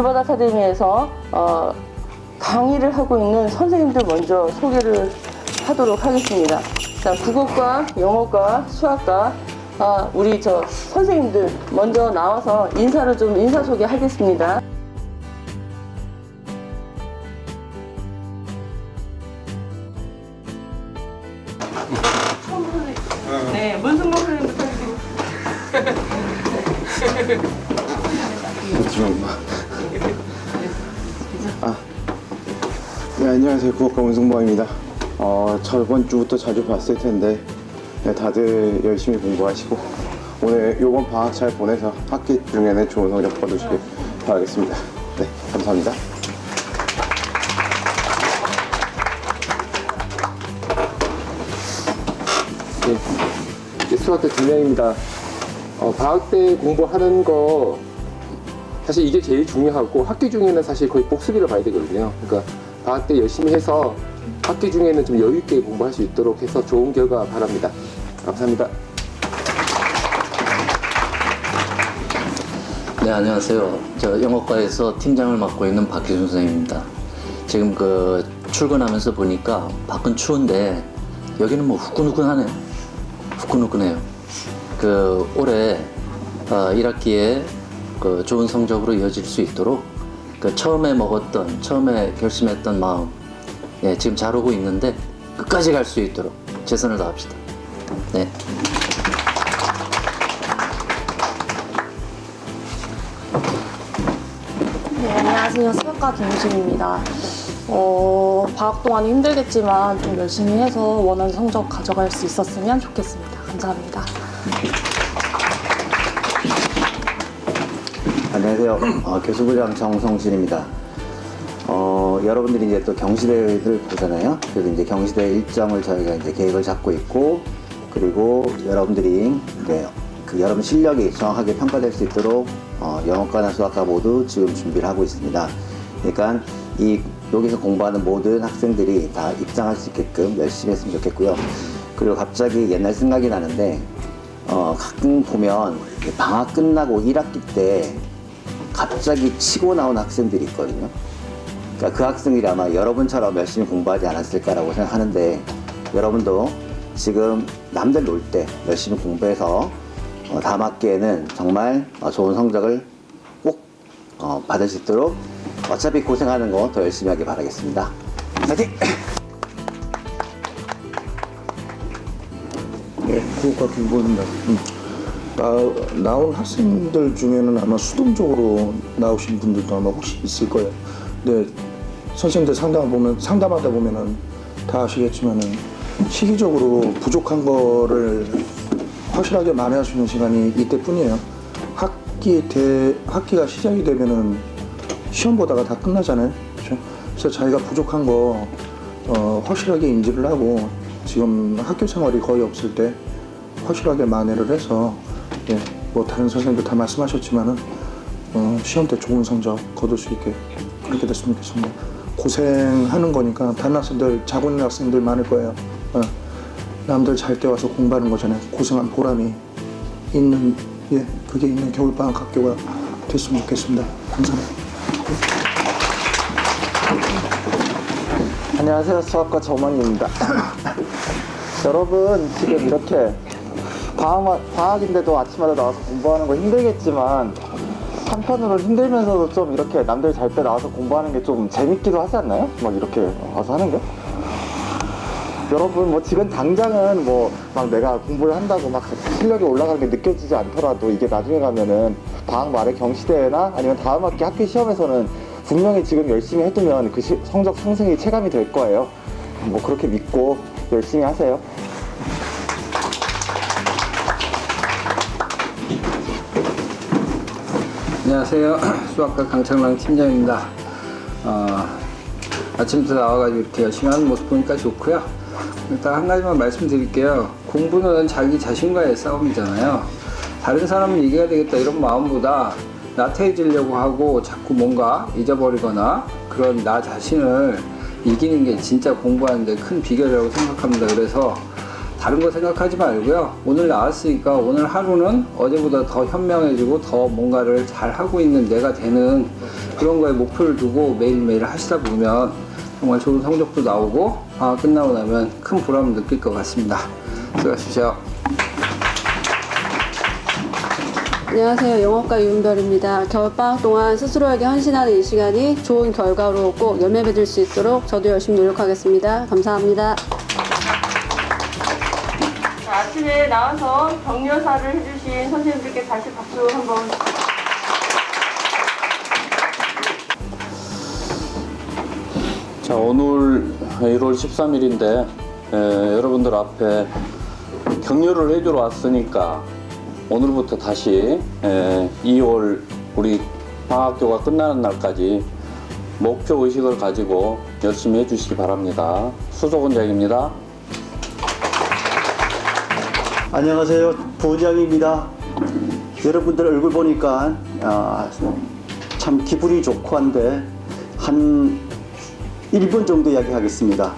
길바다 아카데미에서 어, 강의를 하고 있는 선생님들 먼저 소개를 하도록 하겠습니다. 자, 국어과, 영어과, 수학과 어, 우리 저 선생님들 먼저 나와서 인사를 좀 인사 소개하겠습니다. 문승범입니다. 어, 저번 주부터 자주 봤을 텐데, 네, 다들 열심히 공부하시고, 오늘 요번 방학 잘 보내서 학기 중에는 좋은 성적 거두시길 바라겠습니다. 네, 감사합니다. 네, 수학대 두 명입니다. 어, 방학 때 공부하는 거 사실 이게 제일 중요하고 학기 중에는 사실 거의 복습이라 봐야 되거든요. 그러니까 방학 때 열심히 해서 학기 중에는 좀 여유 있게 공부할 수 있도록 해서 좋은 결과 바랍니다. 감사합니다. 네, 안녕하세요. 저 영어과에서 팀장을 맡고 있는 박기순 선생님입니다. 지금 그 출근하면서 보니까 밖은 추운데 여기는 뭐 후끈후끈하네요. 후끈후끈해요. 그 올해 어, 1학기에 그 좋은 성적으로 이어질 수 있도록 그 처음에 먹었던 처음에 결심했던 마음 예, 지금 잘 오고 있는데 끝까지 갈 수 있도록 최선을 다합시다. 네. 네, 안녕하세요. 수학과 김우진입니다. 어, 방학 동안 힘들겠지만 좀 열심히 해서 원하는 성적 가져갈 수 있었으면 좋겠습니다. 감사합니다. 안녕하세요. 어, 교수부장 정성진입니다. 어, 여러분들이 이제 또 경시대를 보잖아요. 그래서 이제 경시대 일정을 저희가 이제 계획을 잡고 있고, 그리고 여러분들이 이제 그 여러분 실력이 정확하게 평가될 수 있도록 어, 영어과나 수학과 모두 지금 준비를 하고 있습니다. 그러니까 이 여기서 공부하는 모든 학생들이 다 입장할 수 있게끔 열심히 했으면 좋겠고요. 그리고 갑자기 옛날 생각이 나는데 어, 가끔 보면 방학 끝나고 1학기 때 갑자기 치고 나온 학생들이 있거든요. 그러니까 그 학생들이 아마 여러분처럼 열심히 공부하지 않았을까라고 생각하는데 여러분도 지금 남들 놀 때 열심히 공부해서 어, 다음 학기에는 정말 어, 좋은 성적을 꼭 어, 받을 수 있도록 어차피 고생하는 거 더 열심히 하길 바라겠습니다. 파이팅! 예, 국어과 김보입니다. 음. 나, 나온 학생들 중에는 아마 수동적으로 나오신 분들도 아마 혹시 있을 거예요. 근데 선생님들 상담 보면 상담하다 보면은 다 아시겠지만은 시기적으로 부족한 거를 확실하게 만회할 수 있는 시간이 이때뿐이에요. 학기 대 학기가 시작이 되면은 시험 보다가 다 끝나잖아요. 그렇죠? 그래서 자기가 부족한 거 어, 확실하게 인지를 하고 지금 학교 생활이 거의 없을 때 확실하게 만회를 해서 예, 뭐 다른 선생님도 다 말씀하셨지만은 어, 시험 때 좋은 성적 거둘 수 있게 그렇게 됐으면 좋겠습니다. 고생하는 거니까 다른 학생들 자고 있는 학생들 많을 거예요. 어, 남들 잘 때 와서 공부하는 거잖아요. 고생한 보람이 있는 예 그게 있는 겨울방학 학교가 됐으면 좋겠습니다. 감사합니다. 안녕하세요. 수학과 정원입니다. 여러분, 지금 이렇게 방학, 방학인데도 아침마다 나와서 공부하는 거 힘들겠지만, 한편으로는 힘들면서도 좀 이렇게 남들 잘 때 나와서 공부하는 게 좀 재밌기도 하지 않나요? 막 이렇게 와서 하는 게? 여러분, 뭐 지금 당장은 뭐 막 내가 공부를 한다고 막 실력이 올라가는 게 느껴지지 않더라도 이게 나중에 가면은 방학 말에 경시대회나 아니면 다음 학기 학기 시험에서는 분명히 지금 열심히 해두면 그 시- 성적 상승이 체감이 될 거예요. 뭐 그렇게 믿고 열심히 하세요. 안녕하세요. 수학과 강창랑 팀장입니다. 어, 아침부터 나와가지고 이렇게 열심히 하는 모습 보니까 좋고요. 일단 한 가지만 말씀드릴게요. 공부는 자기 자신과의 싸움이잖아요. 다른 사람은 이겨야 되겠다 이런 마음보다 나태해지려고 하고 자꾸 뭔가 잊어버리거나 그런 나 자신을 이기는 게 진짜 공부하는데 큰 비결이라고 생각합니다. 그래서 다른 거 생각하지 말고요. 오늘 나왔으니까 오늘 하루는 어제보다 더 현명해지고 더 뭔가를 잘 하고 있는 내가 되는 그런 거에 목표를 두고 매일매일 하시다 보면 정말 좋은 성적도 나오고 방학 끝나고 나면 큰 보람을 느낄 것 같습니다. 수고하십시오. 안녕하세요. 영어과 유은별입니다. 겨울방학 동안 스스로에게 헌신하는 이 시간이 좋은 결과로 꼭 열매 맺을 수 있도록 저도 열심히 노력하겠습니다. 감사합니다. 자, 아침에 나와서 격려사를 해주신 선생님들께 다시 박수 한번. 자, 오늘 1월 13일인데 여러분들 앞에 격려를 해주러 왔으니까 오늘부터 다시 에, 2월 우리 방학교가 끝나는 날까지 목표 의식을 가지고 열심히 해주시기 바랍니다. 수석원장입니다. 안녕하세요. 부원장입니다. 여러분들 얼굴 보니까 아, 참 기분이 좋고 한데 한 1분 정도 이야기하겠습니다.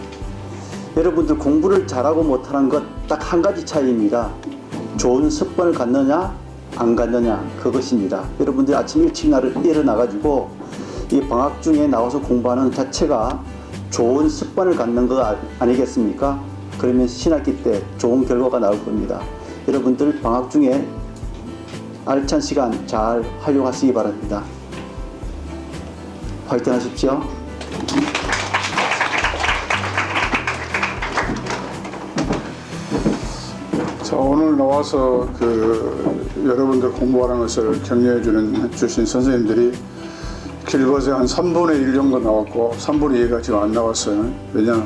여러분들 공부를 잘하고 못하는 것 딱 한 가지 차이입니다. 좋은 습관을 갖느냐 안 갖느냐 그것입니다. 여러분들 아침 일찍 나를 일어나 가지고 이 방학 중에 나와서 공부하는 자체가 좋은 습관을 갖는 거 아- 아니겠습니까? 그러면 신학기 때 좋은 결과가 나올 겁니다. 여러분들 방학 중에 알찬 시간 잘 활용하시기 바랍니다. 화이팅 하십시오. 자, 오늘 나와서 그 여러분들 공부하는 것을 격려해 주는 주신 선생님들이 길벗에 한 3분의 1 정도 나왔고 3분의 2가 지금 안 나왔어요. 왜냐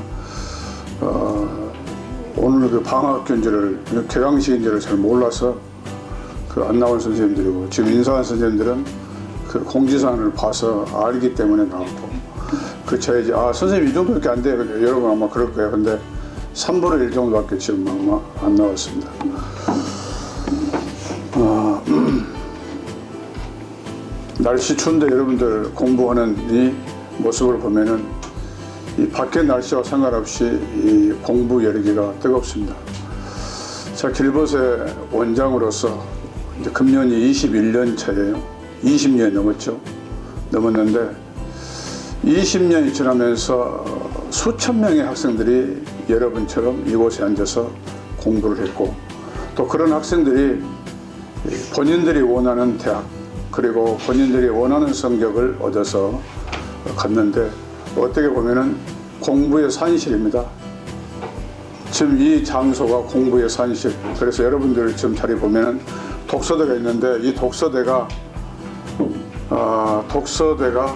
어, 오늘 그 방학교인지를 개강식인지를 잘 몰라서 그 안 나온 선생님들이고 지금 인사한 선생님들은 그 공지사항을 봐서 알기 때문에 나왔고 그 이제 아 선생님 이 정도밖에 안 돼요. 여러분 아마 그럴 거예요. 근데 3분의 1 정도밖에 지금 아마 안 나왔습니다. 아, 날씨 추운데 여러분들 공부하는 이 모습을 보면은 이 밖의 날씨와 상관없이 이 공부 열기가 뜨겁습니다. 자, 길벗의 원장으로서 이제 금년이 21년 차예요. 20년 넘었죠. 넘었는데 20년이 지나면서 수천 명의 학생들이 여러분처럼 이곳에 앉아서 공부를 했고 또 그런 학생들이 본인들이 원하는 대학 그리고 본인들이 원하는 성적을 얻어서 갔는데 어떻게 보면은 공부의 산실입니다. 지금 이 장소가 공부의 산실. 그래서 여러분들 지금 자리 보면은 독서대가 있는데 이 독서대가 아, 독서대가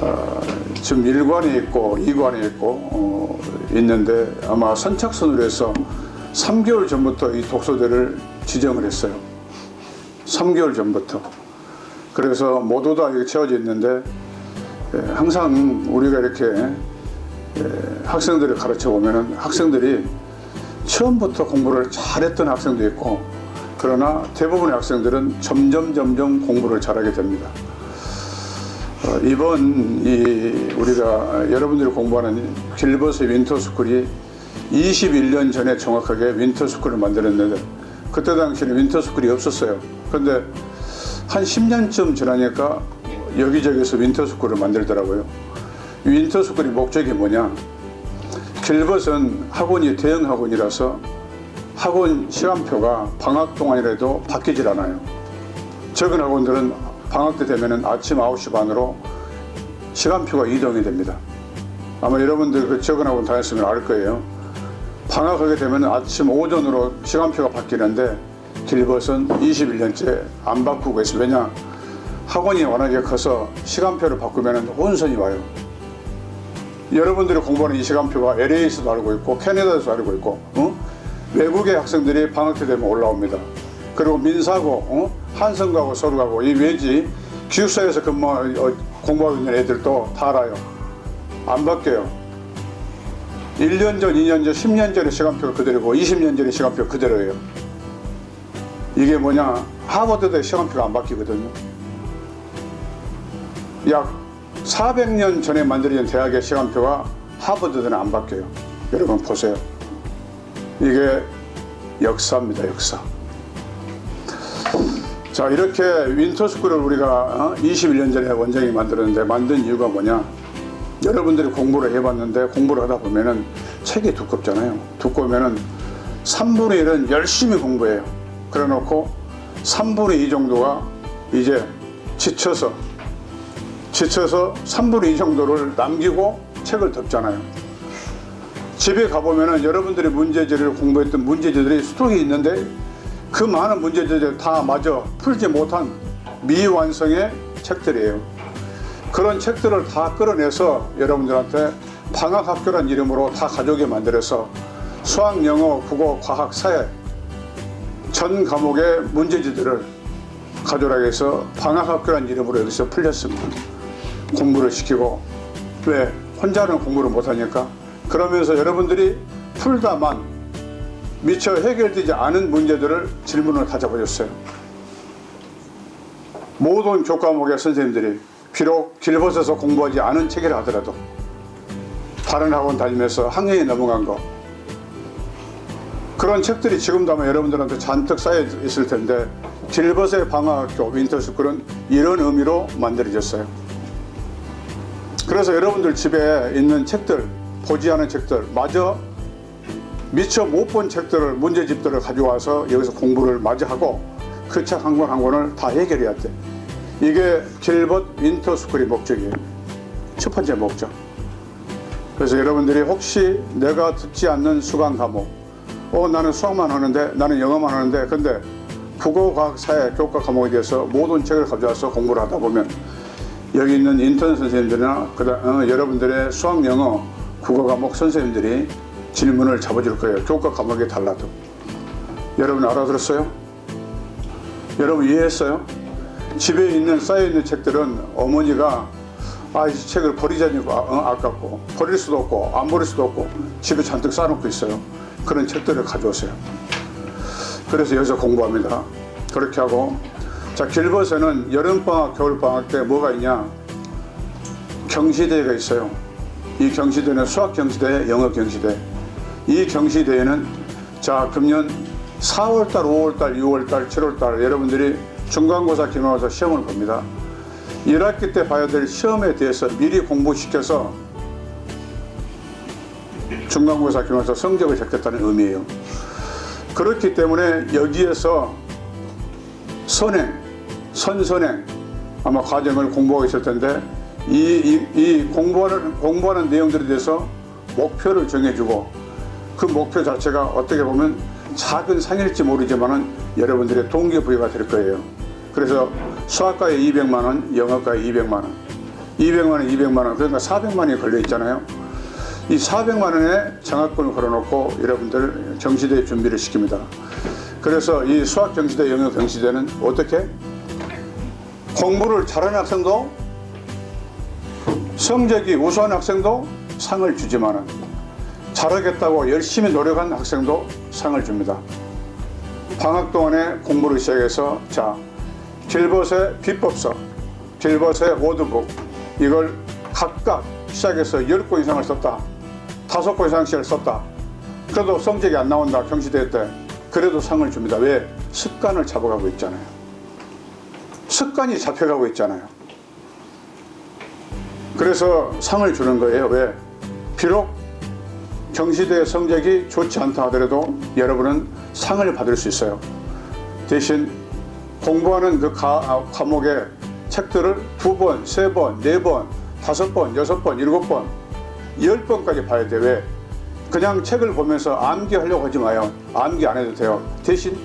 아, 지금 1관이 있고 2관이 있고 어, 있는데 아마 선착순으로 해서 3개월 전부터 이 독서대를 지정을 했어요. 3개월 전부터. 그래서 모두 다 이렇게 채워져 있는데 예, 항상 우리가 이렇게 예, 학생들을 가르쳐 보면은 학생들이 처음부터 공부를 잘했던 학생도 있고 그러나 대부분의 학생들은 점점 점점 공부를 잘하게 됩니다. 어, 이번 이 우리가 여러분들이 공부하는 길버스 윈터스쿨이 21년 전에 정확하게 윈터스쿨을 만들었는데 그때 당시에는 윈터스쿨이 없었어요. 근데 한 10년쯤 지나니까 여기저기서 윈터스쿨을 만들더라고요. 윈터스쿨이 목적이 뭐냐? 길벗은 학원이 대형 학원이라서 학원 시간표가 방학 동안이라도 바뀌질 않아요. 적은 학원들은 방학 때 되면은 아침 9시 반으로 시간표가 이동이 됩니다. 아마 여러분들 그 적은 학원 다녔으면 알 거예요. 방학하게 되면 아침 오전으로 시간표가 바뀌는데 길벗은 21년째 안 바꾸고 있어요. 왜냐? 학원이 워낙에 커서 시간표를 바꾸면 혼선이 와요. 여러분들이 공부하는 이 시간표가 LA에서도 알고 있고 캐나다에서도 알고 있고 어? 외국의 학생들이 방학 때 되면 올라옵니다. 그리고 민사고 어? 한성가고 서울가고 이 외지 기숙사에서 근무 어, 공부하고 있는 애들도 다 알아요. 안 바뀌어요. 1년 전, 2년 전, 10년 전의 시간표가 그대로고 20년 전의 시간표가 그대로예요. 이게 뭐냐? 하버드대 시간표가 안 바뀌거든요. 약 400년 전에 만들어진 대학의 시간표가 하버드대는 안 바뀌어요. 여러분 보세요. 이게 역사입니다, 역사. 자 이렇게 윈터스쿨을 우리가 어? 21년 전에 원장이 만들었는데 만든 이유가 뭐냐 여러분들이 공부를 해봤는데 공부를 하다 보면은 책이 두껍잖아요 두꺼우면은 3분의 1은 열심히 공부해요 그래 놓고 3분의 2 정도가 이제 지쳐서 지쳐서 3분의 2 정도를 남기고 책을 덮잖아요 집에 가보면은 여러분들이 문제지를 공부했던 문제지들이 수록이 있는데 그 많은 문제지들 다 마저 풀지 못한 미완성의 책들이에요. 그런 책들을 다 끌어내서 여러분들한테 방학학교란 이름으로 다 가져오게 만들어서 수학, 영어, 국어, 과학, 사회 전 과목의 문제지들을 가져오라고 해서 방학학교란 이름으로 여기서 풀렸습니다. 공부를 시키고 왜 혼자는 공부를 못하니까 그러면서 여러분들이 풀다만 미처 해결되지 않은 문제들을 질문을 가져보셨어요. 모든 교과목의 선생님들이 비록 길벗어서 공부하지 않은 책이라 하더라도 다른 학원 다니면서 학년이 넘어간 거 그런 책들이 지금도 아마 여러분들한테 잔뜩 쌓여 있을 텐데 길벗의 방학학교 윈터스쿨은 이런 의미로 만들어졌어요. 그래서 여러분들 집에 있는 책들 보지 않은 책들 마저 미처 못 본 책들을 문제집들을 가져와서 여기서 공부를 마저 하고 그 책 한 권 한 권을 다 해결해야 돼. 이게 길벗 윈터스쿨의 목적이에요. 첫 번째 목적. 그래서 여러분들이 혹시 내가 듣지 않는 수강 과목, 어 나는 수학만 하는데 나는 영어만 하는데 근데 국어, 과학, 사회, 교과 과목에 대해서 모든 책을 가져와서 공부를 하다 보면 여기 있는 인턴 선생님들이나 그다음 어, 여러분들의 수학, 영어, 국어 과목 선생님들이 질문을 잡아줄 거예요. 교과 과목이 달라도. 여러분 알아들었어요? 여러분 이해했어요? 집에 있는 쌓여있는 책들은 어머니가 아, 이 책을 버리자니까 어, 아깝고 버릴 수도 없고 안 버릴 수도 없고 집에 잔뜩 쌓아놓고 있어요. 그런 책들을 가져오세요. 그래서 여기서 공부합니다. 그렇게 하고 자 길벗에는 여름방학, 겨울방학 때 뭐가 있냐 경시대회가 있어요. 이 경시대회는 수학 경시대회, 영어 경시대회. 이 경시대회는 자 금년 4월달, 5월달, 6월달, 7월달 여러분들이 중간고사, 기말고사 시험을 봅니다. 1학기 때 봐야 될 시험에 대해서 미리 공부시켜서 중간고사, 기말고사 성적을 잡겠다는 의미예요. 그렇기 때문에 여기에서 선행, 선선행 아마 과정을 공부하고 있을 텐데 이, 이, 이 공부하는, 공부하는 내용들에 대해서 목표를 정해주고 그 목표 자체가 어떻게 보면 작은 상일지 모르지만은 여러분들의 동기부여가 될 거예요. 그래서 수학과에 200만 원, 영어과에 200만 원, 200만 원, 200만 원, 그러니까 400만 원이 걸려 있잖아요. 이 400만 원에 장학금을 걸어놓고 여러분들 경시대 준비를 시킵니다. 그래서 이 수학 경시대, 영어 경시대는 어떻게 공부를 잘하는 학생도 성적이 우수한 학생도 상을 주지만은 잘하겠다고 열심히 노력한 학생도 상을 줍니다. 방학 동안에 공부를 시작해서 자 길벗의 비법서, 길벗의 워드북 이걸 각각 시작해서 10권 이상을 썼다. 다섯 권 이상씩을 썼다. 그래도 성적이 안 나온다. 경시대회 때. 그래도 상을 줍니다. 왜? 습관을 잡아가고 있잖아요. 습관이 잡혀가고 있잖아요. 그래서 상을 주는 거예요. 왜? 비록 경시대 성적이 좋지 않다 하더라도 여러분은 상을 받을 수 있어요. 대신 공부하는 그 가, 아, 과목의 책들을 두 번, 세 번, 네 번, 다섯 번, 여섯 번, 일곱 번, 열 번까지 봐야 돼. 왜? 그냥 책을 보면서 암기하려고 하지 마요. 암기 안 해도 돼요. 대신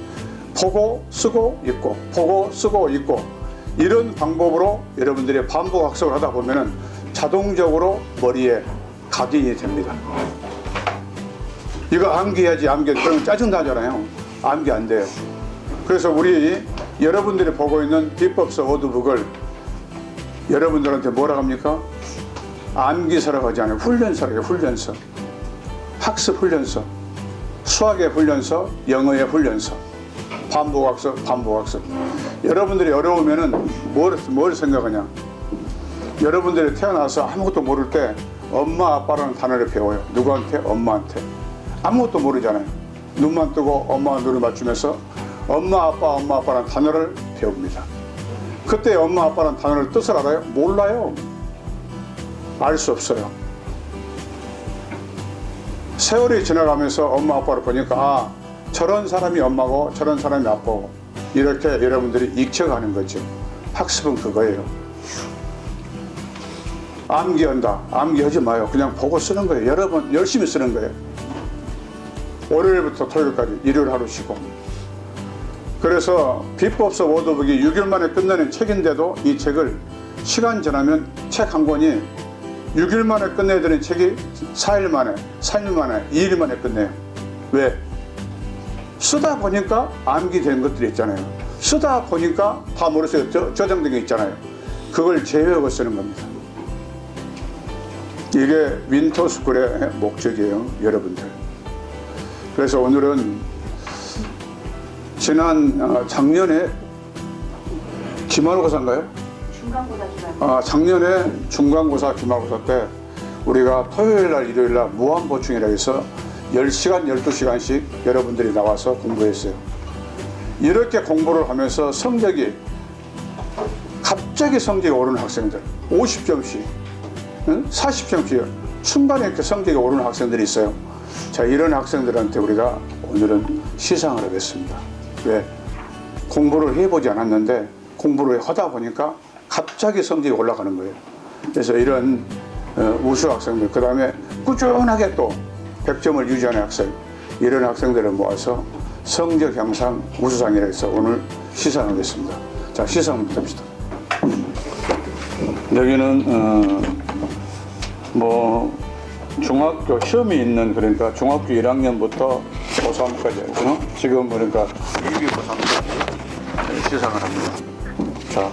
보고 쓰고 읽고 보고 쓰고 읽고 이런 방법으로 여러분들이 반복 학습을 하다 보면은 자동적으로 머리에 각인이 됩니다. 이거 암기해야지 암기 그러면 짜증 나잖아요. 암기 안 돼요. 그래서 우리 여러분들이 보고 있는 비법서 워드북을 여러분들한테 뭐라 합니까? 암기서라고 하지 않아요. 훈련서라고 해요. 훈련서. 학습 훈련서. 수학의 훈련서, 영어의 훈련서. 반복학습, 반복학습. 여러분들이 어려우면은 뭘, 뭘 생각하냐? 여러분들이 태어나서 아무것도 모를 때 엄마, 아빠라는 단어를 배워요. 누구한테? 엄마한테. 아무것도 모르잖아요. 눈만 뜨고 엄마와 눈을 맞추면서 엄마, 아빠, 엄마, 아빠라는 단어를 배웁니다. 그때 엄마 아빠는 단어를 뜻을 알아요? 몰라요. 알 수 없어요. 세월이 지나가면서 엄마 아빠를 보니까 아 저런 사람이 엄마고 저런 사람이 아빠고 이렇게 여러분들이 익혀가는 거죠. 학습은 그거예요. 암기한다. 암기하지 마요. 그냥 보고 쓰는 거예요. 여러 번 열심히 쓰는 거예요. 월요일부터 토요일까지 일요일 하루 쉬고. 그래서 비법서 워드북이 6일 만에 끝내는 책인데도 이 책을 시간 지나면 책 한 권이 6일 만에 끝내야 되는 책이 4일 만에, 3일 만에, 2일 만에 끝내요. 왜? 쓰다 보니까 암기된 것들이 있잖아요. 쓰다 보니까 다 머릿속에 저, 저장된 게 있잖아요. 그걸 제외하고 쓰는 겁니다. 이게 윈터스쿨의 목적이에요, 여러분들. 그래서 오늘은 지난 어, 작년에 기말고사인가요? 아, 작년에 중간고사, 기말고사 때 우리가 토요일 날, 일요일 날 무한 보충이라 해서 10시간, 12시간씩 여러분들이 나와서 공부했어요. 이렇게 공부를 하면서 성적이 갑자기 성적이 오르는 학생들 50점씩, 40점씩 순간에 이렇게 성적이 오르는 학생들이 있어요. 자, 이런 학생들한테 우리가 오늘은 시상을 하겠습니다. 왜? 공부를 해보지 않았는데 공부를 하다 보니까 갑자기 성적이 올라가는 거예요. 그래서 이런 어, 우수 학생들, 그 다음에 꾸준하게 또 100점을 유지하는 학생, 이런 학생들을 모아서 성적 향상 우수상이라 해서 오늘 시상하겠습니다. 자, 시상부터 합시다. 여기는, 어, 뭐, 중학교 시험이 있는 그러니까 중학교 1학년부터 고3까지 어? 지금 그러니까 2기 고3까지 시상을 합니다. 자.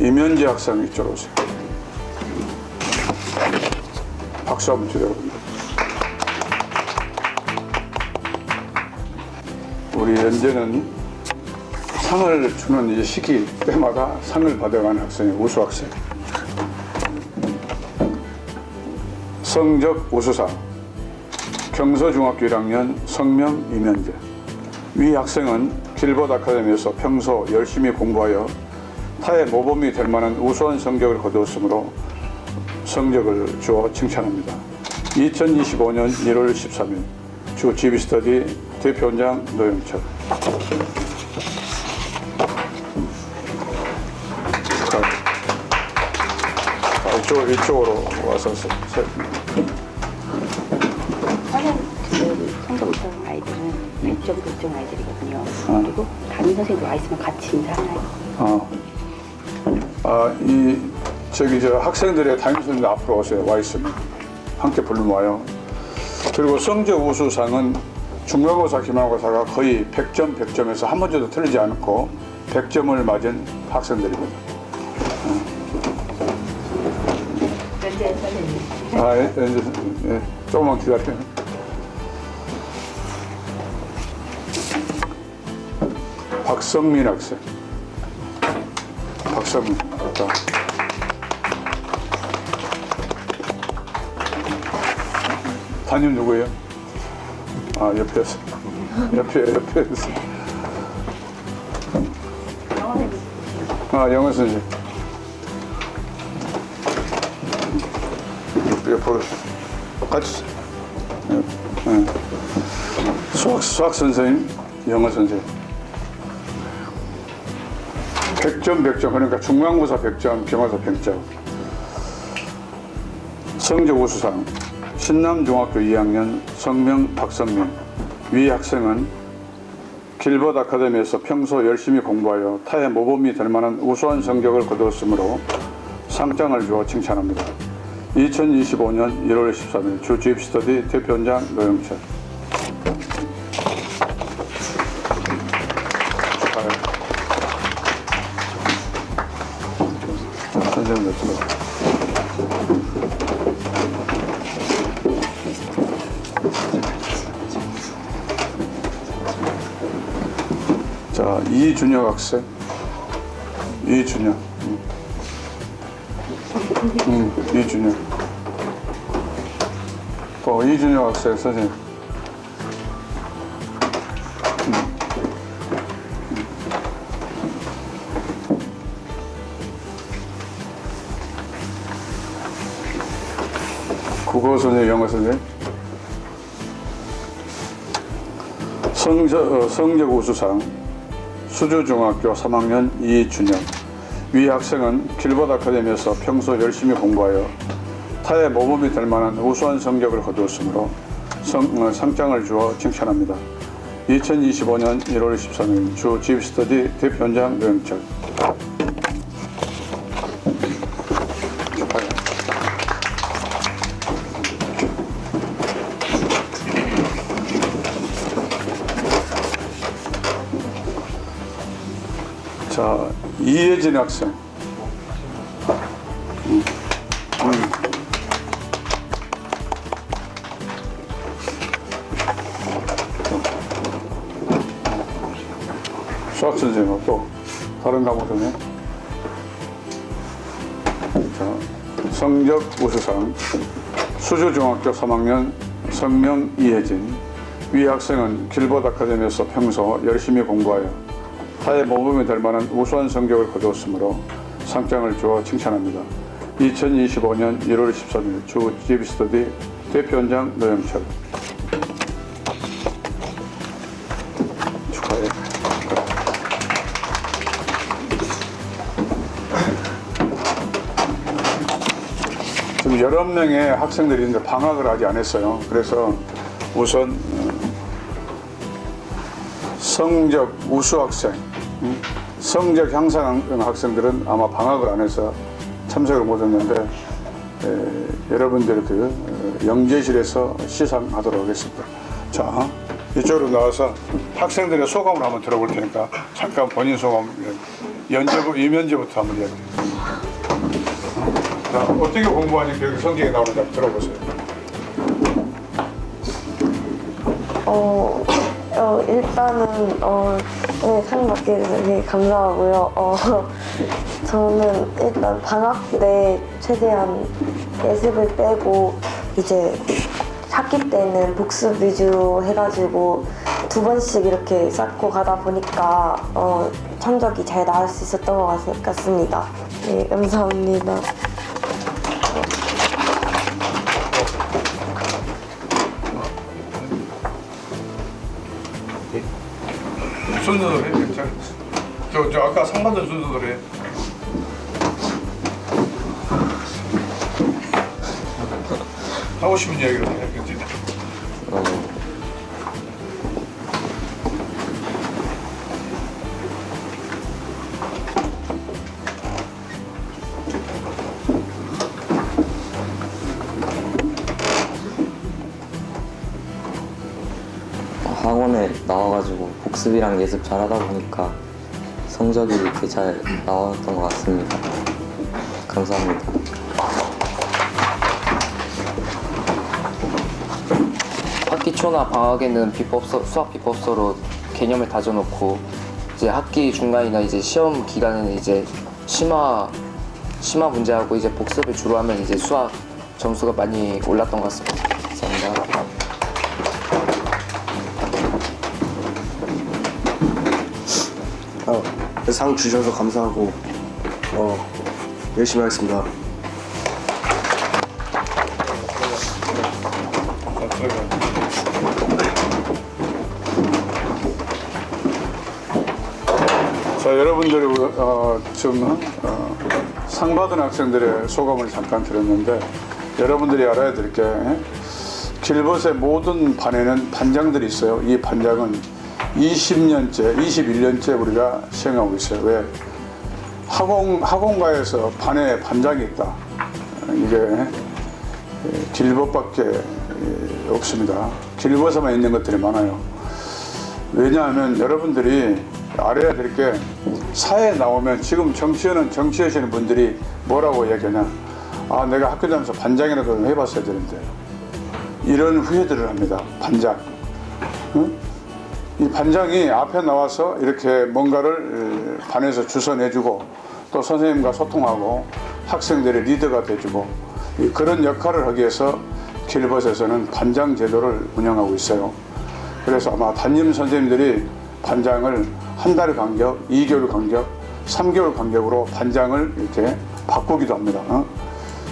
이면지 학생 이쪽으로 오세요. 박수 한번 주세요, 여러분들. 우리 연재는 상을 주는 이 시기 때마다 상을 받아가는 학생이 우수 학생. 성적 우수상 경서중학교 1학년 성명 이면재 위 학생은 길벗 아카데미에서 평소 열심히 공부하여 타의 모범이 될 만한 우수한 성적을 거두었으므로 성적을 주어 칭찬합니다. 2025년 1월 13일 주 지비스터디 대표원장 노영철 자, 이쪽, 이쪽으로 와서 서- 서- 성적 우수한 아이들은 100점 교정 아이들이거든요. 그리고 담임 선생님도 와 있으면 같이 인사하나요? 어. 아, 이 저기 저 학생들의 담임선생님 앞으로 오세요. 와 있으면 함께 부르면 와요. 그리고 성적 우수상은 중간고사, 기말고사가 거의 100점, 100점에서 한 문제도 틀리지 않고 100점을 맞은 학생들입니다. 아, 예, 예, 예, 조금만 기다려요. 박성민 학생. 박성민. 자. 담임 누구예요? 아, 옆에서. 옆에, 옆에서. 아, 영어 선생님. 옆으로 같이 예, 예. 수학 수학 선생님, 영어 선생님. 100점 100점 그러니까 중간고사 100점, 기말고사 100점. 성적 우수상 신남중학교 2학년 성명 박성민 위 학생은 길벗 아카데미에서 평소 열심히 공부하여 타의 모범이 될 만한 우수한 성적을 거두었으므로 상장을 주어 칭찬합니다. 2025년 1월 13일 주 주입스터디 대표원장 노영철 준혁 학생. 이준혁. 응. 응, 이준혁. 어, 이준혁 학생 선생님. 국어 선생님, 영어 선생님. 성적, 어, 성적 우수상. 수주중학교 3학년 이준영. 위 학생은 길벗 아카데미에서 평소 열심히 공부하여 타의 모범이 될 만한 우수한 성적을 거두었으므로 성, 어, 상장을 주어 칭찬합니다. 2025년 1월 13일 주 집스터디 대표원장 노영철. 이혜진 학생. 음. 음. 수학 선생님하고 또 다른 과목 중에 자, 성적 우수상 수주중학교 3학년 성명 이혜진 위 학생은 길벗 아카데미에서 평소 열심히 공부하여 타의 모범이 될 만한 우수한 성적을 거두었으므로 상장을 주어 칭찬합니다. 2025년 1월 13일 주 GB스터디 대표원장 노영철 축하해. 지금 여러 명의 학생들이 있는데 방학을 아직 안 했어요. 그래서 우선 어, 성적 우수 학생, 음, 성적 향상 학생들은 아마 방학을 안 해서 참석을 못했는데 에, 여러분들 그 어, 영재실에서 시상하도록 하겠습니다. 자 이쪽으로 나와서 학생들의 소감을 한번 들어볼 테니까 잠깐 본인 소감 연재부 이면제부터 한번 이야기. 자 어떻게 공부하니 그렇게 성적이 나오는지 한번 들어보세요. 어, 어, 일단은 어, 네, 상 받게 돼서 되게 감사하고요. 어, 저는 일단 방학 때 최대한 예습을 빼고 이제 학기 때는 복습 위주로 해가지고 두 번씩 이렇게 쌓고 가다 보니까 어, 성적이 잘 나올 수 있었던 것 같- 같습니다. 네, 감사합니다. 순서대로 해. 괜찮아. 저, 저 아까 상 받은 순서대로 해. 하고 싶은 이야기를 해. 복습이랑 예습 잘하다 보니까 성적이 이렇게 잘 나왔던 것 같습니다. 감사합니다. 학기 초나 방학에는 비법서, 수학 비법서로 개념을 다져놓고 이제 학기 중간이나 이제 시험 기간에는 이제 심화 심화 문제하고 이제 복습을 주로 하면 이제 수학 점수가 많이 올랐던 것 같습니다. 상 주셔서 감사하고 어, 열심히 하겠습니다. 자, 여러분들이 어, 지금 어, 상 받은 학생들의 소감을 잠깐 들었는데 여러분들이 알아야 될 게 길벗의 모든 반에는 반장들이 있어요. 이 반장은 20년째, 21년째 우리가 시행하고 있어요. 왜? 학원, 학원가에서 반에 반장이 있다. 이게 길벗밖에 없습니다. 길벗에만 있는 것들이 많아요. 왜냐하면 여러분들이 알아야 될 게 사회에 나오면 지금 정치하는 정치하시는 분들이 뭐라고 얘기하냐 아 내가 학교 다니면서 반장이라도 좀 해봤어야 되는데 이런 후회들을 합니다 반장 응? 이 반장이 앞에 나와서 이렇게 뭔가를 반에서 주선해주고 또 선생님과 소통하고 학생들의 리더가 돼주고 이 그런 역할을 하기 위해서 길벗에서는 반장 제도를 운영하고 있어요. 그래서 아마 담임 선생님들이 반장을 한 달 간격, 2개월 간격, 3개월 간격으로 반장을 이렇게 바꾸기도 합니다. 어?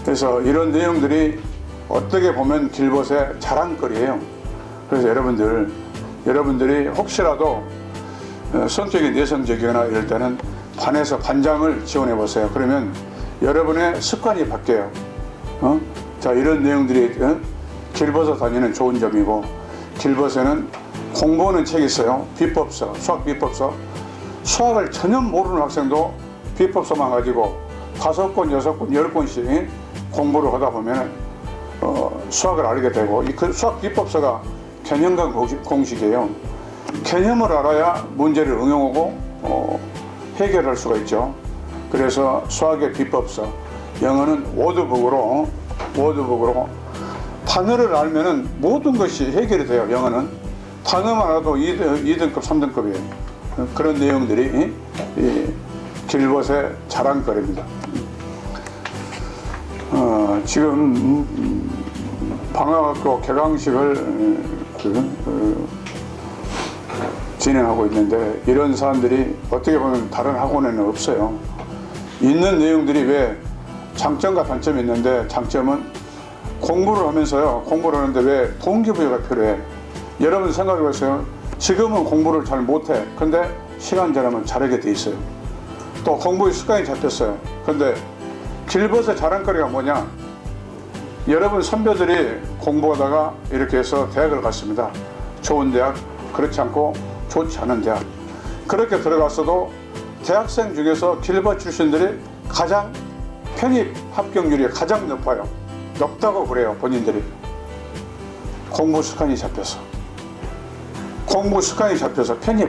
그래서 이런 내용들이 어떻게 보면 길벗의 자랑거리예요. 그래서 여러분들 여러분들이 혹시라도 어, 성격이 내성적이거나 이럴 때는 반에서 반장을 지원해 보세요. 그러면 여러분의 습관이 바뀌어요. 어? 자 이런 내용들이 어? 길벗어 다니는 좋은 점이고 길벗에는 공부하는 책이 있어요. 비법서, 수학 비법서. 수학을 전혀 모르는 학생도 비법서만 가지고 다섯 권, 여섯 권, 열 권씩 공부를 하다 보면 어, 수학을 알게 되고 이 그 수학 비법서가 개념과 공식, 공식이에요. 개념을 알아야 문제를 응용하고 어, 해결할 수가 있죠. 그래서 수학의 비법서, 영어는 워드북으로 워드북으로 단어를 알면은 모든 것이 해결이 돼요. 영어는 단어만 알아도 2등, 2등급, 3등급이에요. 그런 내용들이 이 길벗의 자랑거리입니다. 어, 지금 음, 방학학교 개강식을 그, 그, 진행하고 있는데 이런 사람들이 어떻게 보면 다른 학원에는 없어요. 있는 내용들이 왜 장점과 단점이 있는데 장점은 공부를 하면서요. 공부를 하는데 왜 동기부여가 필요해? 여러분 생각해 보세요. 지금은 공부를 잘 못해. 근데 시간 지나면 잘하게 돼 있어요. 또 공부의 습관이 잡혔어요. 근데 길벗의 자랑거리가 뭐냐? 여러분 선배들이 공부하다가 이렇게 해서 대학을 갔습니다. 좋은 대학, 그렇지 않고 좋지 않은 대학. 그렇게 들어갔어도 대학생 중에서 길벗 출신들이 가장 편입 합격률이 가장 높아요. 높다고 그래요, 본인들이. 공부 습관이 잡혀서. 공부 습관이 잡혀서 편입.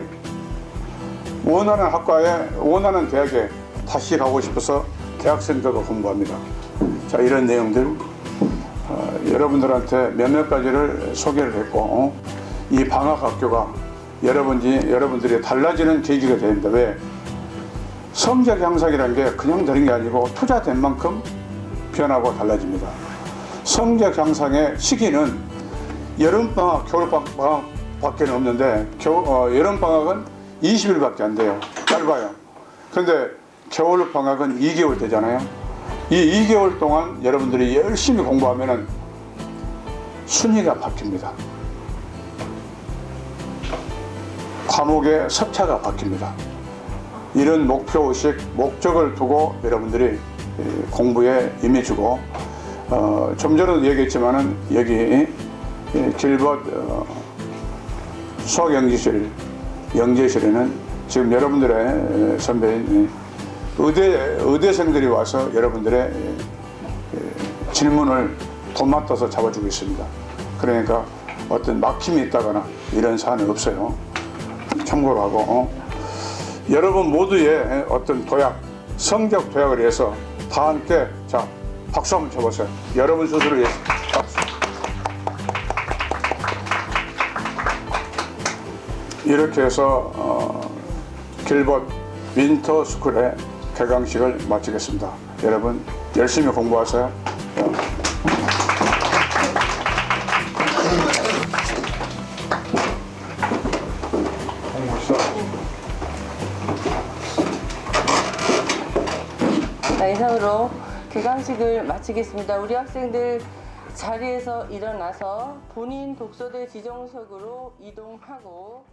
원하는 학과에, 원하는 대학에 다시 가고 싶어서 대학생들도 공부합니다. 자, 이런 내용들 어, 여러분들한테 몇몇 가지를 소개를 했고 어? 이 방학 학교가 여러분이 여러분들이 달라지는 계기가 됩니다. 왜? 성적 향상이라는 게 그냥 되는 게 아니고 투자된 만큼 변하고 달라집니다. 성적 향상의 시기는 여름 방학, 겨울 방학 밖에 없는데 겨, 어, 여름 방학은 20일밖에 안 돼요. 짧아요. 근데 겨울 방학은 2개월 되잖아요. 이 2개월 동안 여러분들이 열심히 공부하면 순위가 바뀝니다. 과목의 섭차가 바뀝니다. 이런 목표 의식, 목적을 두고 여러분들이 이 공부에 임해주고 어, 좀 전에도 얘기했지만은 여기 이 길벗 어, 수학 연기실 영재실에는 지금 여러분들의 선배인 의대 의대생들이 와서 여러분들의 질문을 도맡아서 잡아주고 있습니다. 그러니까 어떤 막힘이 있다거나 이런 사안은 없어요. 참고로 하고 어? 여러분 모두의 어떤 도약, 성적 도약을 위해서 다 함께 자 박수 한번 쳐보세요. 여러분 스스로 위해서 박수. 이렇게 해서 어, 길벗 윈터 스쿨의 개강식을 마치겠습니다. 여러분 열심히 공부하세요. 어. 자, 이상으로 개강식을 마치겠습니다. 우리 학생들 자리에서 일어나서 본인 독서대 지정석으로 이동하고